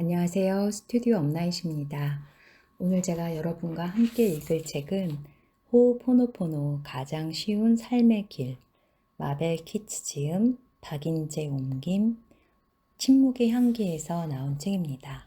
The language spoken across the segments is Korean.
안녕하세요. 스튜디오 업나잇입니다. 오늘 제가 여러분과 함께 읽을 책은 호포노포노 가장 쉬운 삶의 길 마벨 키츠 지음 박인재 옮김 침묵의 향기에서 나온 책입니다.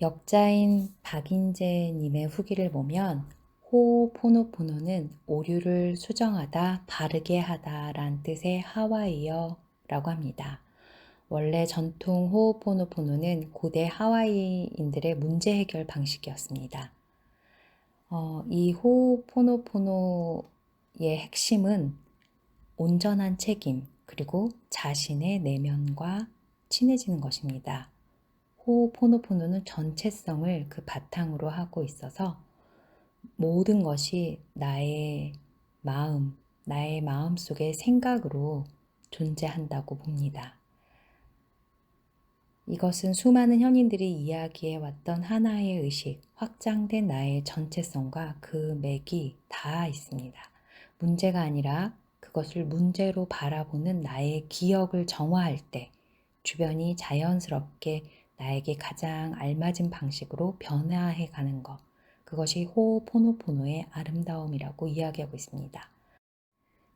역자인 박인재님의 후기를 보면 호포노포노는 오류를 수정하다 바르게 하다란 뜻의 하와이어라고 합니다. 원래 전통 호호포노포노는 고대 하와이인들의 문제 해결 방식이었습니다. 어, 이 호호포노포노의 핵심은 온전한 책임 그리고 자신의 내면과 친해지는 것입니다. 호호포노포노는 전체성을 그 바탕으로 하고 있어서 모든 것이 나의 마음, 나의 마음 속의 생각으로 존재한다고 봅니다. 이것은 수많은 현인들이 이야기해 왔던 하나의 의식, 확장된 나의 전체성과 그 맥이 다 있습니다. 문제가 아니라 그것을 문제로 바라보는 나의 기억을 정화할 때 주변이 자연스럽게 나에게 가장 알맞은 방식으로 변화해 가는 것. 그것이 호호포노포노의 아름다움이라고 이야기하고 있습니다.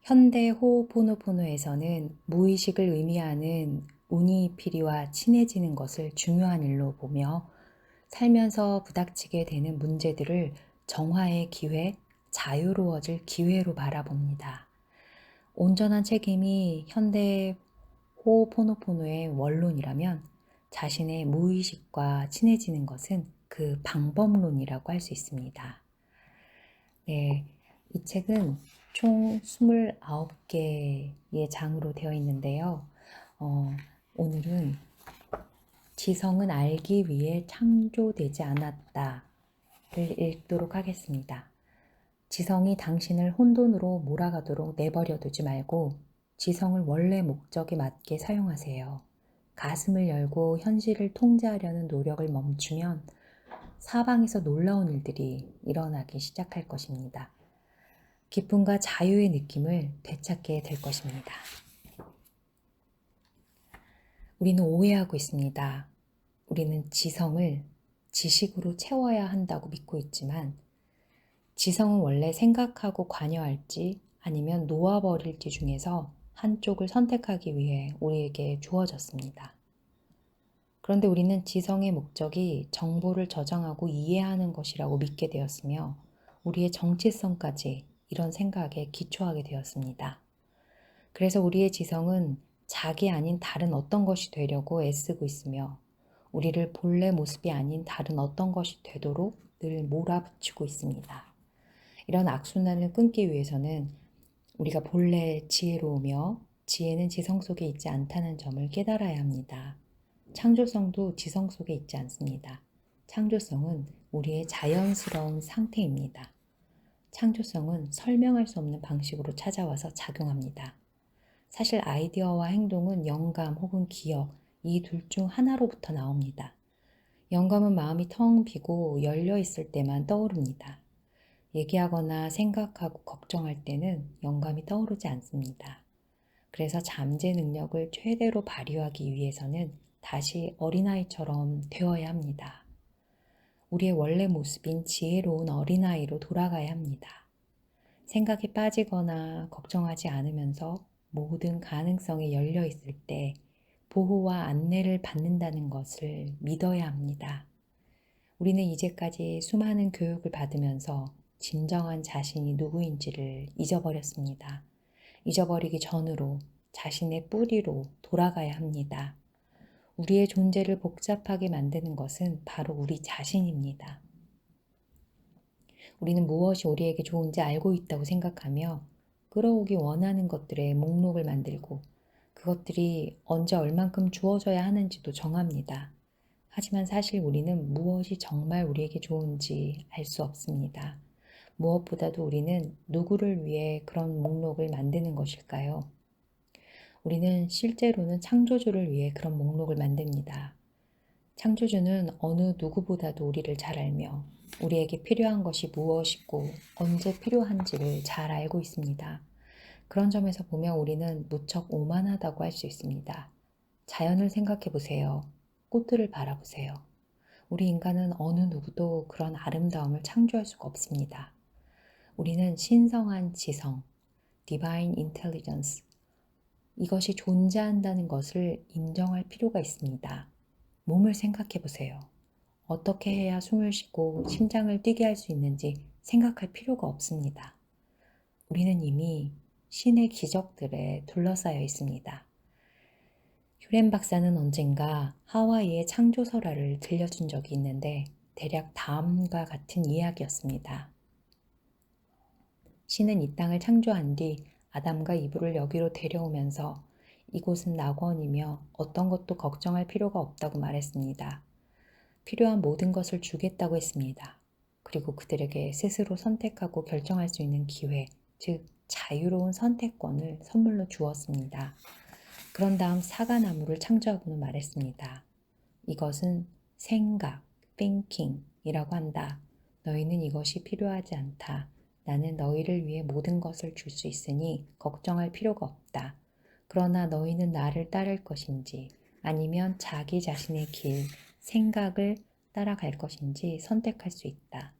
현대 호호포노포노에서는 무의식을 의미하는 우니피리와 친해지는 것을 중요한 일로 보며 살면서 부닥치게 되는 문제들을 정화의 기회, 자유로워질 기회로 바라봅니다. 온전한 책임이 현대 호포노포노의 원론이라면 자신의 무의식과 친해지는 것은 그 방법론이라고 할 수 있습니다. 네, 이 책은 총 29개의 장으로 되어 있는데요. 어, 오늘은 지성은 알기 위해 창조되지 않았다를 읽도록 하겠습니다. 지성이 당신을 혼돈으로 몰아가도록 내버려 두지 말고 지성을 원래 목적에 맞게 사용하세요. 가슴을 열고 현실을 통제하려는 노력을 멈추면 사방에서 놀라운 일들이 일어나기 시작할 것입니다. 기쁨과 자유의 느낌을 되찾게 될 것입니다. 우리는 오해하고 있습니다. 우리는 지성을 지식으로 채워야 한다고 믿고 있지만 지성은 원래 생각하고 관여할지 아니면 놓아버릴지 중에서 한쪽을 선택하기 위해 우리에게 주어졌습니다. 그런데 우리는 지성의 목적이 정보를 저장하고 이해하는 것이라고 믿게 되었으며 우리의 정체성까지 이런 생각에 기초하게 되었습니다. 그래서 우리의 지성은 자기 아닌 다른 어떤 것이 되려고 애쓰고 있으며 우리를 본래 모습이 아닌 다른 어떤 것이 되도록 늘 몰아붙이고 있습니다. 이런 악순환을 끊기 위해서는 우리가 본래 지혜로우며 지혜는 지성 속에 있지 않다는 점을 깨달아야 합니다. 창조성도 지성 속에 있지 않습니다. 창조성은 우리의 자연스러운 상태입니다. 창조성은 설명할 수 없는 방식으로 찾아와서 작용합니다. 사실 아이디어와 행동은 영감 혹은 기억, 이 둘 중 하나로부터 나옵니다. 영감은 마음이 텅 비고 열려 있을 때만 떠오릅니다. 얘기하거나 생각하고 걱정할 때는 영감이 떠오르지 않습니다. 그래서 잠재 능력을 최대로 발휘하기 위해서는 다시 어린아이처럼 되어야 합니다. 우리의 원래 모습인 지혜로운 어린아이로 돌아가야 합니다. 생각에 빠지거나 걱정하지 않으면서 모든 가능성이 열려 있을 때 보호와 안내를 받는다는 것을 믿어야 합니다. 우리는 이제까지 수많은 교육을 받으면서 진정한 자신이 누구인지를 잊어버렸습니다. 잊어버리기 전으로 자신의 뿌리로 돌아가야 합니다. 우리의 존재를 복잡하게 만드는 것은 바로 우리 자신입니다. 우리는 무엇이 우리에게 좋은지 알고 있다고 생각하며 끌어오기 원하는 것들의 목록을 만들고 그것들이 언제 얼만큼 주어져야 하는지도 정합니다. 하지만 사실 우리는 무엇이 정말 우리에게 좋은지 알 수 없습니다. 무엇보다도 우리는 누구를 위해 그런 목록을 만드는 것일까요? 우리는 실제로는 창조주를 위해 그런 목록을 만듭니다. 창조주는 어느 누구보다도 우리를 잘 알며 우리에게 필요한 것이 무엇이고 언제 필요한지를 잘 알고 있습니다. 그런 점에서 보면 우리는 무척 오만하다고 할 수 있습니다. 자연을 생각해 보세요. 꽃들을 바라보세요. 우리 인간은 어느 누구도 그런 아름다움을 창조할 수가 없습니다. 우리는 신성한 지성, divine intelligence, 이것이 존재한다는 것을 인정할 필요가 있습니다. 몸을 생각해 보세요. 어떻게 해야 숨을 쉬고 심장을 뛰게 할 수 있는지 생각할 필요가 없습니다. 우리는 이미 신의 기적들에 둘러싸여 있습니다. 휴렌 박사는 언젠가 하와이의 창조설화를 들려준 적이 있는데 대략 다음과 같은 이야기였습니다. 신은 이 땅을 창조한 뒤 아담과 이브를 여기로 데려오면서 이곳은 낙원이며 어떤 것도 걱정할 필요가 없다고 말했습니다. 필요한 모든 것을 주겠다고 했습니다. 그리고 그들에게 스스로 선택하고 결정할 수 있는 기회, 즉 자유로운 선택권을 선물로 주었습니다. 그런 다음 사과나무를 창조하고는 말했습니다. 이것은 생각, thinking이라고 한다. 너희는 이것이 필요하지 않다. 나는 너희를 위해 모든 것을 줄 수 있으니 걱정할 필요가 없다. 그러나 너희는 나를 따를 것인지 아니면 자기 자신의 길, 생각을 따라갈 것인지 선택할 수 있다.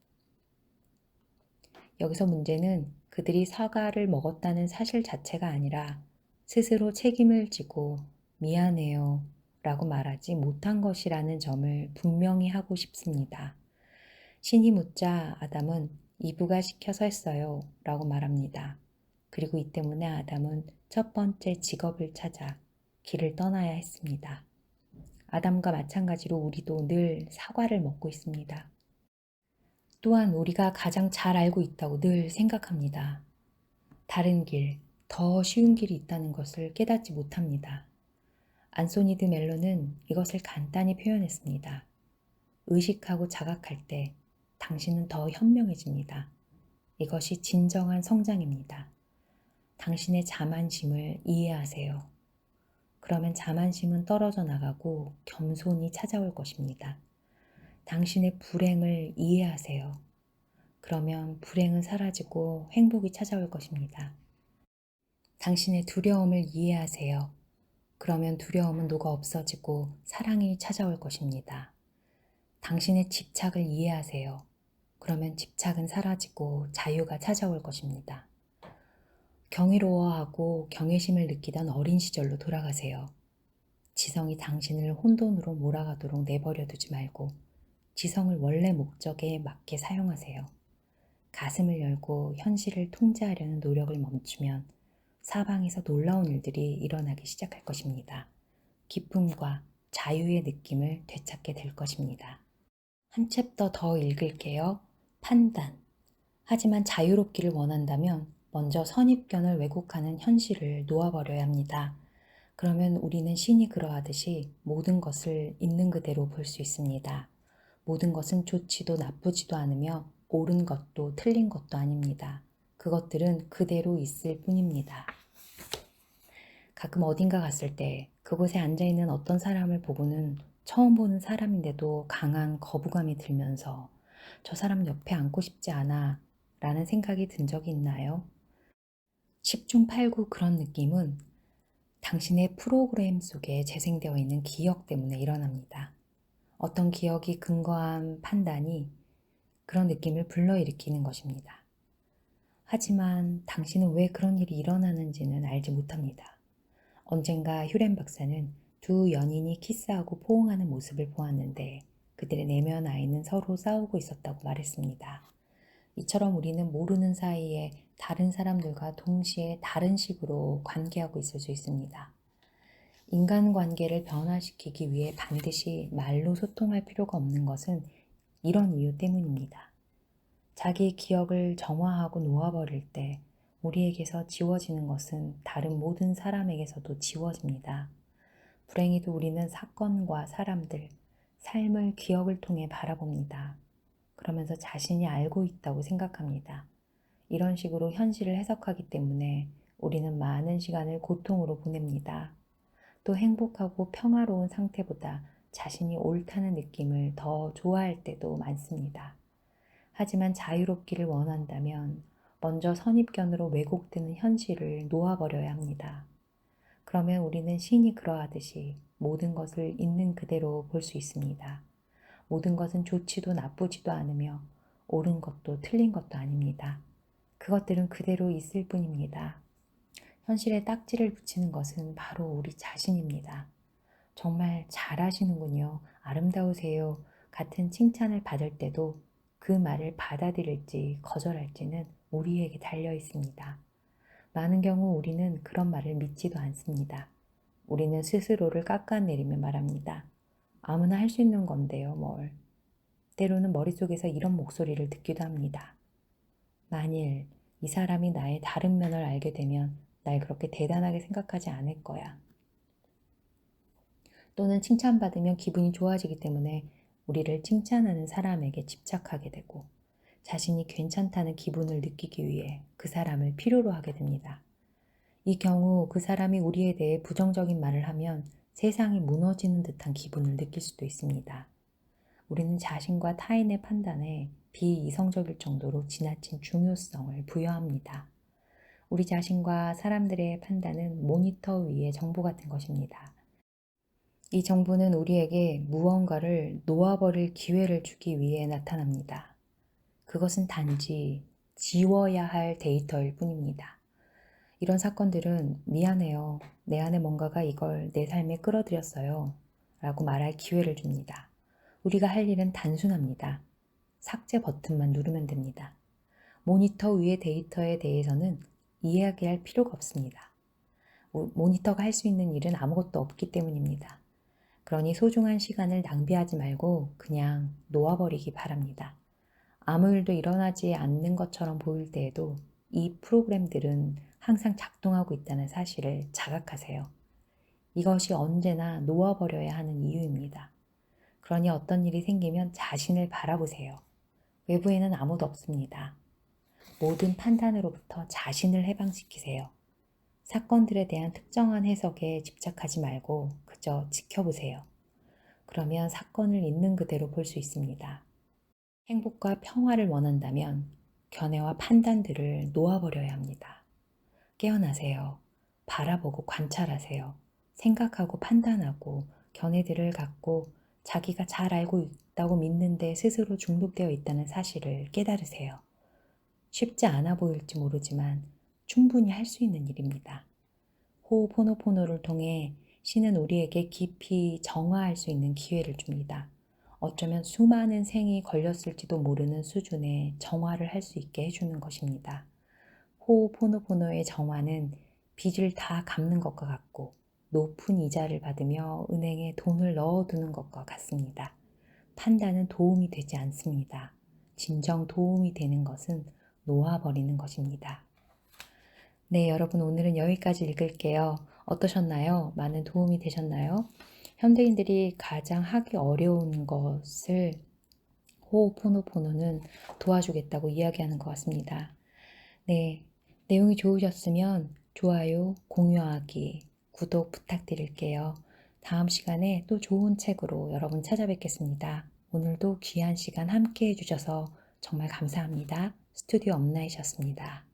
여기서 문제는 그들이 사과를 먹었다는 사실 자체가 아니라 스스로 책임을 지고 미안해요 라고 말하지 못한 것이라는 점을 분명히 하고 싶습니다. 신이 묻자 아담은 이브가 시켜서 했어요 라고 말합니다. 그리고 이 때문에 아담은 첫 번째 직업을 찾아 길을 떠나야 했습니다. 아담과 마찬가지로 우리도 늘 사과를 먹고 있습니다. 또한 우리가 가장 잘 알고 있다고 늘 생각합니다. 다른 길, 더 쉬운 길이 있다는 것을 깨닫지 못합니다. 안소니드 멜로는 이것을 간단히 표현했습니다. 의식하고 자각할 때 당신은 더 현명해집니다. 이것이 진정한 성장입니다. 당신의 자만심을 이해하세요. 그러면 자만심은 떨어져 나가고 겸손이 찾아올 것입니다. 당신의 불행을 이해하세요. 그러면 불행은 사라지고 행복이 찾아올 것입니다. 당신의 두려움을 이해하세요. 그러면 두려움은 녹아 없어지고 사랑이 찾아올 것입니다. 당신의 집착을 이해하세요. 그러면 집착은 사라지고 자유가 찾아올 것입니다. 경이로워하고 경외심을 느끼던 어린 시절로 돌아가세요. 지성이 당신을 혼돈으로 몰아가도록 내버려 두지 말고 지성을 원래 목적에 맞게 사용하세요. 가슴을 열고 현실을 통제하려는 노력을 멈추면 사방에서 놀라운 일들이 일어나기 시작할 것입니다. 기쁨과 자유의 느낌을 되찾게 될 것입니다. 한 챕터 더 읽을게요. 판단. 하지만 자유롭기를 원한다면 먼저 선입견을 왜곡하는 현실을 놓아버려야 합니다. 그러면 우리는 신이 그러하듯이 모든 것을 있는 그대로 볼 수 있습니다. 모든 것은 좋지도 나쁘지도 않으며 옳은 것도 틀린 것도 아닙니다. 그것들은 그대로 있을 뿐입니다. 가끔 어딘가 갔을 때 그곳에 앉아 있는 어떤 사람을 보고는 처음 보는 사람인데도 강한 거부감이 들면서 저 사람 옆에 앉고 싶지 않아 라는 생각이 든 적이 있나요? 10중 8구 그런 느낌은 당신의 프로그램 속에 재생되어 있는 기억 때문에 일어납니다. 어떤 기억이 근거한 판단이 그런 느낌을 불러일으키는 것입니다. 하지만 당신은 왜 그런 일이 일어나는지는 알지 못합니다. 언젠가 휴렌 박사는 두 연인이 키스하고 포옹하는 모습을 보았는데 그들의 내면 아이는 서로 싸우고 있었다고 말했습니다. 이처럼 우리는 모르는 사이에 다른 사람들과 동시에 다른 식으로 관계하고 있을 수 있습니다. 인간관계를 변화시키기 위해 반드시 말로 소통할 필요가 없는 것은 이런 이유 때문입니다. 자기 기억을 정화하고 놓아버릴 때 우리에게서 지워지는 것은 다른 모든 사람에게서도 지워집니다. 불행히도 우리는 사건과 사람들, 삶을 기억을 통해 바라봅니다. 그러면서 자신이 알고 있다고 생각합니다. 이런 식으로 현실을 해석하기 때문에 우리는 많은 시간을 고통으로 보냅니다. 또 행복하고 평화로운 상태보다 자신이 옳다는 느낌을 더 좋아할 때도 많습니다. 하지만 자유롭기를 원한다면 먼저 선입견으로 왜곡되는 현실을 놓아버려야 합니다. 그러면 우리는 신이 그러하듯이 모든 것을 있는 그대로 볼 수 있습니다. 모든 것은 좋지도 나쁘지도 않으며 옳은 것도 틀린 것도 아닙니다. 그것들은 그대로 있을 뿐입니다. 현실에 딱지를 붙이는 것은 바로 우리 자신입니다. 정말 잘하시는군요. 아름다우세요. 같은 칭찬을 받을 때도 그 말을 받아들일지 거절할지는 우리에게 달려 있습니다. 많은 경우 우리는 그런 말을 믿지도 않습니다. 우리는 스스로를 깎아내리며 말합니다. 아무나 할 수 있는 건데요, 뭘. 때로는 머릿속에서 이런 목소리를 듣기도 합니다. 만일 이 사람이 나의 다른 면을 알게 되면 날 그렇게 대단하게 생각하지 않을 거야. 또는 칭찬받으면 기분이 좋아지기 때문에 우리를 칭찬하는 사람에게 집착하게 되고 자신이 괜찮다는 기분을 느끼기 위해 그 사람을 필요로 하게 됩니다. 이 경우 그 사람이 우리에 대해 부정적인 말을 하면 세상이 무너지는 듯한 기분을 느낄 수도 있습니다. 우리는 자신과 타인의 판단에 비이성적일 정도로 지나친 중요성을 부여합니다. 우리 자신과 사람들의 판단은 모니터 위의 정보 같은 것입니다. 이 정보는 우리에게 무언가를 놓아버릴 기회를 주기 위해 나타납니다. 그것은 단지 지워야 할 데이터일 뿐입니다. 이런 사건들은 미안해요. 내 안에 뭔가가 이걸 내 삶에 끌어들였어요. 라고 말할 기회를 줍니다. 우리가 할 일은 단순합니다. 삭제 버튼만 누르면 됩니다. 모니터 위의 데이터에 대해서는 이야기할 필요가 없습니다. 모니터가 할 수 있는 일은 아무것도 없기 때문입니다. 그러니 소중한 시간을 낭비하지 말고 그냥 놓아버리기 바랍니다. 아무 일도 일어나지 않는 것처럼 보일 때에도 이 프로그램들은 항상 작동하고 있다는 사실을 자각하세요. 이것이 언제나 놓아버려야 하는 이유입니다. 그러니 어떤 일이 생기면 자신을 바라보세요. 외부에는 아무도 없습니다. 모든 판단으로부터 자신을 해방시키세요. 사건들에 대한 특정한 해석에 집착하지 말고 그저 지켜보세요. 그러면 사건을 있는 그대로 볼 수 있습니다. 행복과 평화를 원한다면 견해와 판단들을 놓아버려야 합니다. 깨어나세요. 바라보고 관찰하세요. 생각하고 판단하고 견해들을 갖고 자기가 잘 알고 있다고 믿는데 스스로 중독되어 있다는 사실을 깨달으세요. 쉽지 않아 보일지 모르지만 충분히 할 수 있는 일입니다. 호호포노포노를 통해 신은 우리에게 깊이 정화할 수 있는 기회를 줍니다. 어쩌면 수많은 생이 걸렸을지도 모르는 수준의 정화를 할 수 있게 해주는 것입니다. 호호포노포노의 정화는 빚을 다 갚는 것과 같고 높은 이자를 받으며 은행에 돈을 넣어두는 것과 같습니다. 판단은 도움이 되지 않습니다. 진정 도움이 되는 것은 놓아버리는 것입니다. 네, 여러분 오늘은 여기까지 읽을게요. 어떠셨나요? 많은 도움이 되셨나요? 현대인들이 가장 하기 어려운 것을 호호포노포노는 도와주겠다고 이야기하는 것 같습니다. 네, 내용이 좋으셨으면 좋아요, 공유하기, 구독 부탁드릴게요. 다음 시간에 또 좋은 책으로 여러분 찾아뵙겠습니다. 오늘도 귀한 시간 함께 해주셔서 정말 감사합니다. 스튜디오 업나이셨습니다.